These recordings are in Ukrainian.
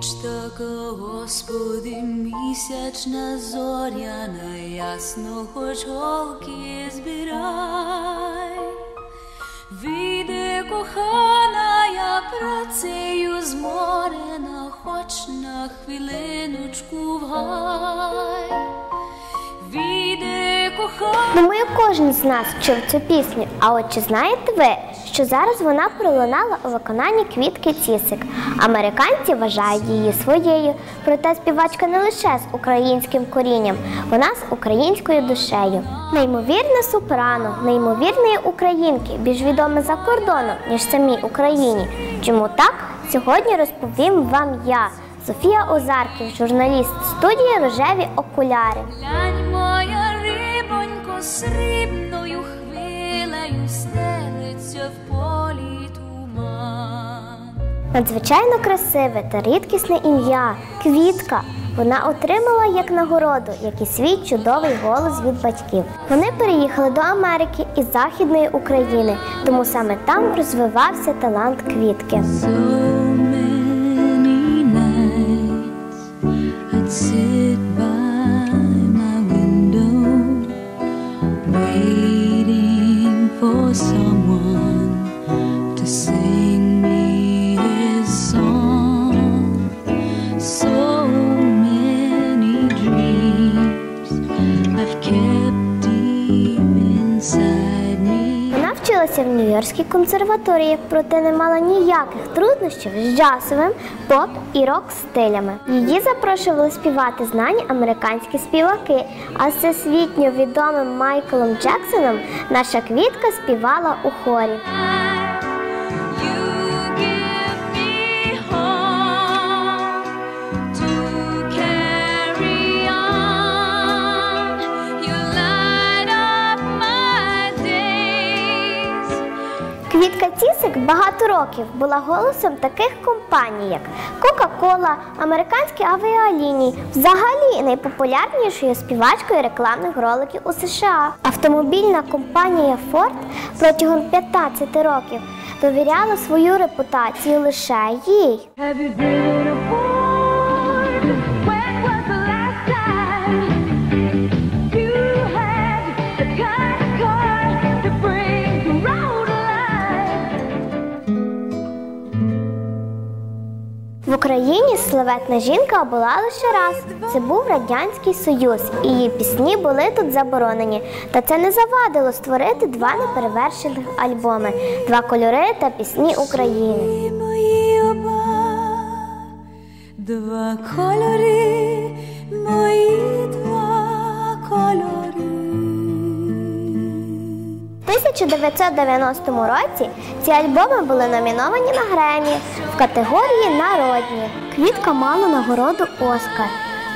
Ніч Господи, місячна зоряна, ясно хоч голки збирай. вийде кохана, я працею зморена, хоч на хвилиночку в гай. Віде кохана. Думаю, кожен з нас чув цю пісню. А от чи знаєте ви, що зараз вона пролунала у виконанні квітки Цісик? Американці вважають її своєю. Проте співачка не лише з українським корінням, вона з українською душею. Неймовірне сопрано, неймовірної українки, більш відоме за кордоном, ніж самій Україні. Чому так? Сьогодні розповім вам я, Софія Озарків, журналіст студії Рожеві окуляри. Надзвичайно красиве та рідкісне ім'я Квітка. Вона отримала як нагороду, як і свій чудовий голос від батьків. Вони переїхали до Америки із Західної України, тому саме там розвивався талант квітки. Вчилася в Нью-Йоркській консерваторії, проте не мала ніяких труднощів з джазовим, поп і рок стилями. Її запрошували співати знані американські співаки. А всесвітньо відомим Майклом Джексоном наша квітка співала у хорі. Квітка Цісик багато років була голосом таких компаній, як Кока-Кола, американські авіалінії, взагалі найпопулярнішою співачкою рекламних роликів у США. Автомобільна компанія Ford протягом 15 років довіряла свою репутацію лише їй. В Україні славетна жінка була лише раз. Це був Радянський Союз, і її пісні були тут заборонені. Та це не завадило створити два неперевершених альбоми Два кольори та пісні України. Мої оба, два кольори, мої два кольори. 1990 році ці альбоми були номіновані на Гремі в категорії Народні. Квітка мала нагороду Оскар.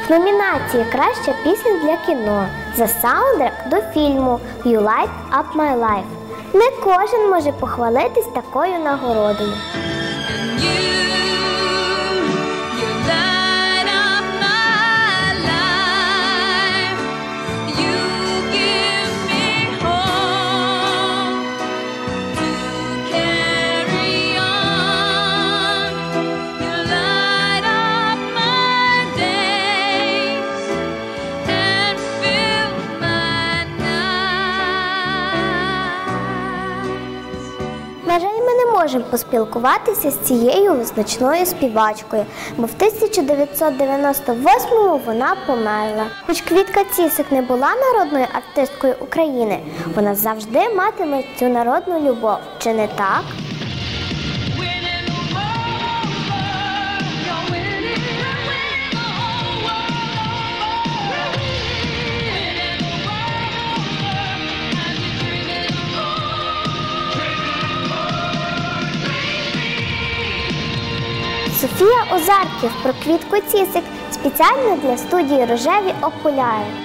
В номінації Краща пісня для кіно за саундтрек до фільму You Light Up My Life. Не кожен може похвалитись такою нагородою. Можемо поспілкуватися з цією визначною співачкою, бо в 1998-му вона померла. Хоч Квітка Цісик не була народною артисткою України, вона завжди матиме цю народну любов. Чи не так? Софія Озарків про Квітку Цісик спеціально для студії Рожеві окуляри.